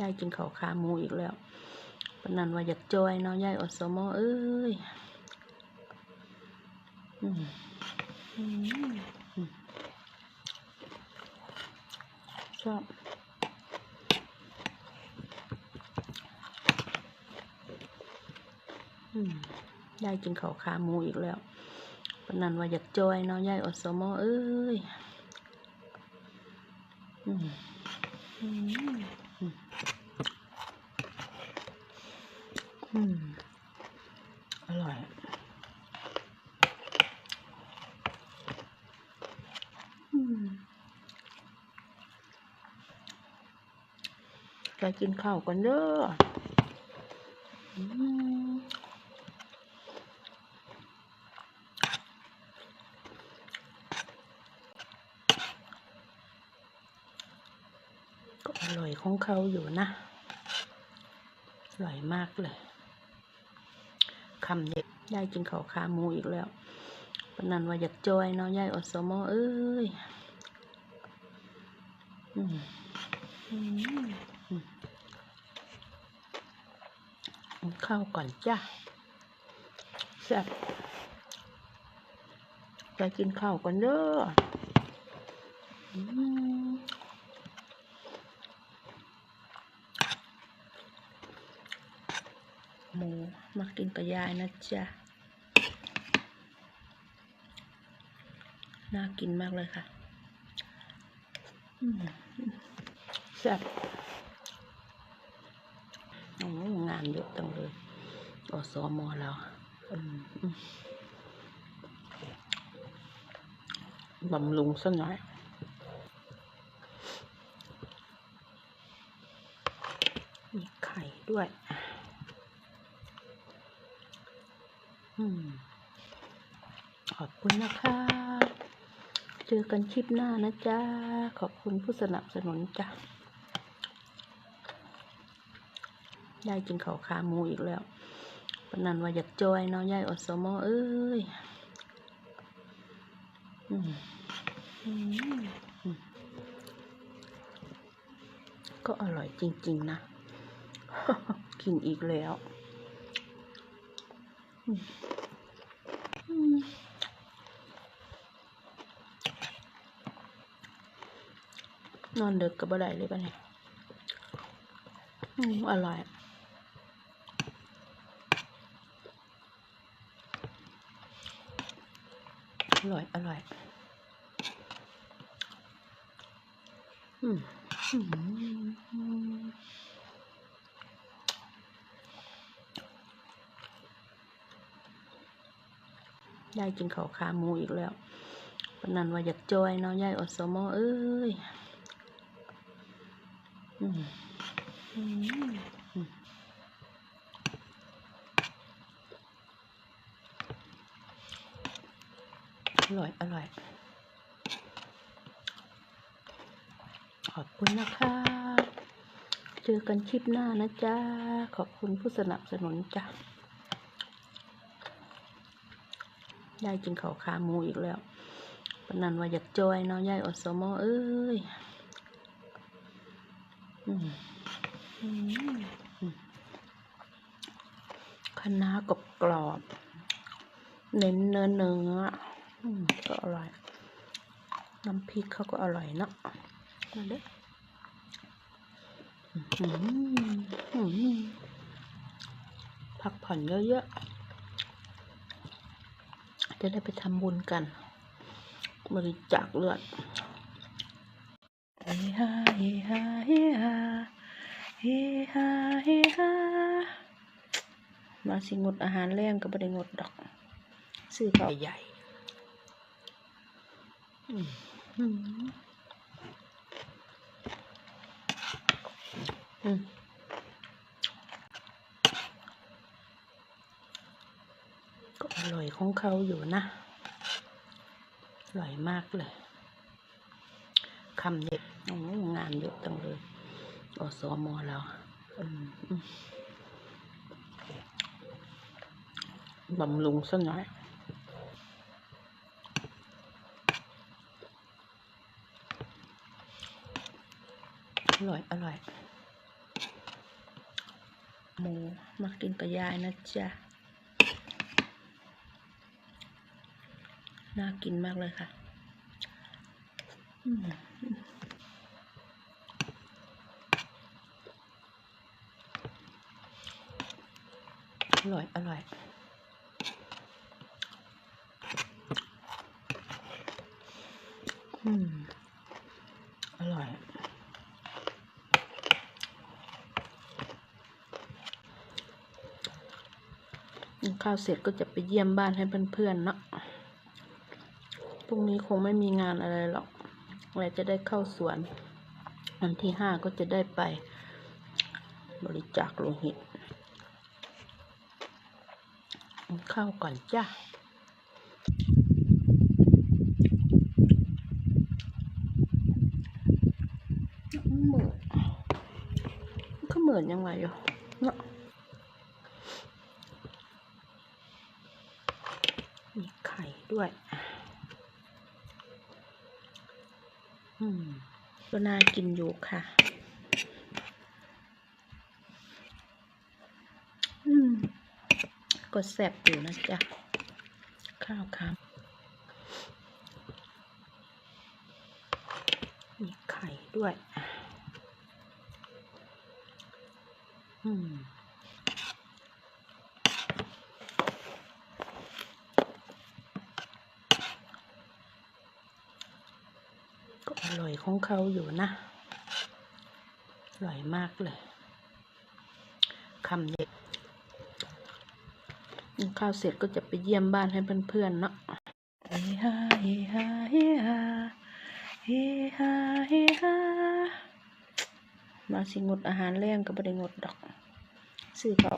ยายกินข้าวขาหมูอีกแล้วปนันว่าอยากจอยเนาะยายอสมอเอ้ยอืมอืมชอบอืมยายกินข้าวขาหมูอีกแล้วปนันว่าอยากจอยเนาะยายอสมอเอ้ยอืม อืมอร่อยอืมไปกินข้าวกันเด้ออืม ก็อร่อยของเขาอยู่นะ อร่อยมากเลยคำเด็กยายกินข้าวขาหมูอีกแล้วปนันว่าอยากจอยเนาะยายอสมอเอ้ยข้าวก่อนจ้ะแซ่บไปกินข้าวก่อนเด้ออืมห มากินกับยายนะจ๊ะ น่ากินมากเลยค่ะแซ่บงานเยอะจังเลยอสมอเราอืมอืมบำรุงซะหน่อยมีไข่ด้วย อืม ขอบคุณนะคะ เจอกันคลิปหน้านะจ๊ะ ขอบคุณผู้สนับสนุนจ้ะยายกินข้าวขาหมูอีกแล้วปนนันว่าอยากจอยเนาะยายอดสมอเอ้ยก็อร่อยจริง ๆ นะ กินอีกแล้ว นอนดึกกับบ่ไดเลยปะเนี่ยอืมอร่อยอร่อย อร่อย อืมอืมอืม ยายกินข้าวขาหมูอีกแล้วปนนันว่าอยากจอยเนาะยายอสมอเอ้ยอร่อย อร่อย ขอบคุณนะคะเจอกันคลิปหน้านะจ๊ะ ขอบคุณผู้สนับสนุนจ้ะ ยายกินข้าวขาหมูอีกแล้วปนนันว่าอยากจอยเนาะยายอสมอเอ้ยอืมอืมอืมคะน้ากรอบกรอบเน้นเนื้อเนื้ออืมก็อร่อย น้ำพริกเขาก็อร่อยเนาะมาเด้อพักผ่อนเยอะๆ จะได้ไปทำบุญกัน บริจาคเลือดเฮฮาเฮฮาเฮฮาเฮฮาเฮฮามาสิงดอาหารแรงก็บ่ได้งดดอก ซื้อข้าวใหญ่อืมอืมอืมก็อ ร่อยของเขาอยู่นะ อร่อยมากเลยคำเด็ดโอ้งานเยอะจังเลยอสมอเราอืมอืมบำรุงซะหน่อยอร่อย อร่อย หมูมากินกับยายนะจ๊ะ น่ากินมากเลยค่ะอร่อย อร่อยอืมอร่อย ข้าวเสร็จก็จะไปเยี่ยมบ้านให้เพื่อนๆเนาะ รุ่งนี้คงไม่มีงานอะไรหรอกเราจะได้เข้าสวน วันที่ห้าก็จะได้ไป บริจาคโลหิตกินข้าก่อนจ้าเหมือนมันก็เหมือนยังไงอยู่เนาะมีไข่ด้วย อืม ก็น่ากินอยู่ค่ะ อืม ก็แซ่บอยู่นะจ๊ะ ข้าวครับมีไข่ด้วย อืม ก็อร่อย ของเขาอยู่นะ อร่อยมากเลยคำเด็ดข้าวเสร็จก็จะไปเยี่ยมบ้านให้เพื่อนๆเนาะเฮฮาเฮฮาเฮฮาเฮฮาเฮฮามาสิงดอาหารแรงก็ไม่ได้งดดอกซื้อเขา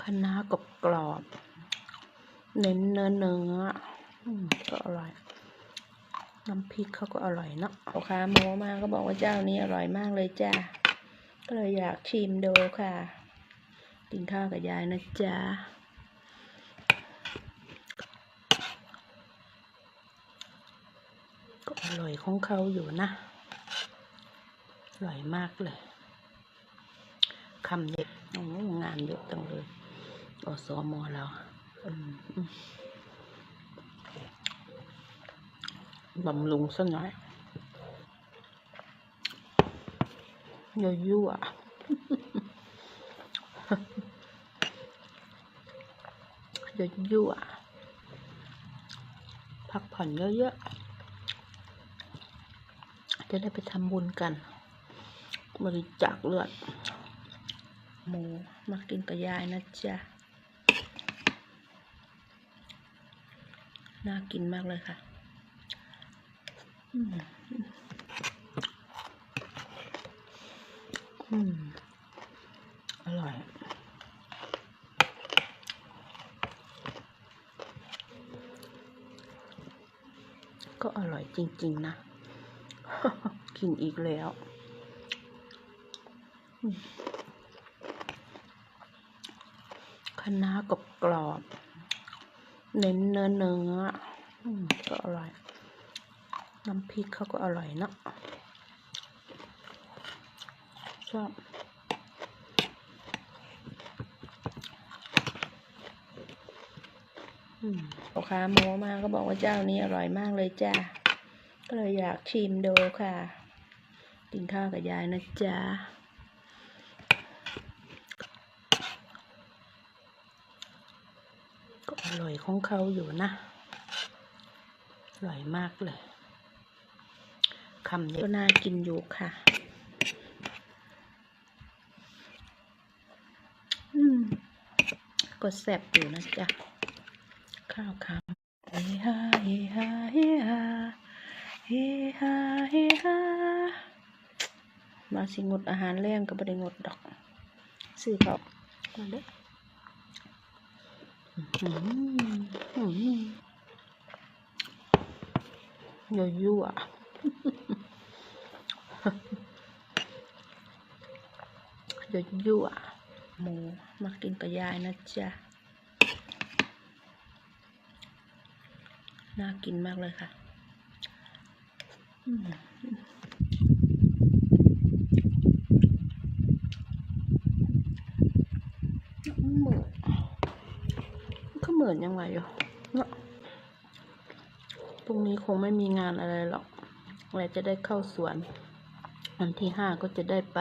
คะน้ากรอบกรอบเน้นเนื้อเนื้ออืมก็อร่อย น้ำพริกเขาก็อร่อยเนาะลูกค้าโมมาก็บอกว่าเจ้านี้อร่อยมากเลยจ้าก็เลยอยากชิมดูค่ะ กินข้าวกับยายนะจ๊ะก็อร่อยของเขาอยู่นะ อร่อยมากเลยคำเด็ดโอ้งานเยอะจังเลยอสมเราอืมอืม บำรุงซะหน่อยอย่ายั่วอย่ายั่วพักผ่อนเยอะๆ จะได้ไปทำบุญกัน บริจาคเลือด หมูมากินกับยายนะจ๊ะ น่ากินมากเลยค่ะ อืมอืม อร่อยก็อร่อยจริง ๆ นะ กินอีกแล้วอืมคะกรอบกรอบ เน้นเนื้อเนื้ออืมก็อร่อย น้ำพริกเขาก็อร่อยเนาะชอบอืมลูกค้าโมมาก็บอกว่าเจ้านี้อร่อยมากเลยจ้า ก็เลยอยากชิมดูค่ะ กินข้าวกับยายนะจ๊ะก็อร่อยของเขาอยู่นะ อร่อยมากเลย คำเด็ดก็น่ากินอยู่ค่ะ อืมก็แซ่บอยู่นะจ๊ะ ข้าวคำเฮฮาเฮฮาเฮฮาเฮฮาเฮฮามาสิงดอาหารแรงก็ไม่ได้งดดอกซื้อเขามาเด้ออืมอืมอย่ายั่ว เดี๋ยวยั่วหมูมากินกระยายนะจ๊ะ น่ากินมากเลยค่ะเหมือนก็เหมือนยังไงอยู่เนาะพรุ่งนี้คงไม่มีงานอะไรหรอกเราจะได้เข้าสวน วันที่ห้าก็จะได้ไป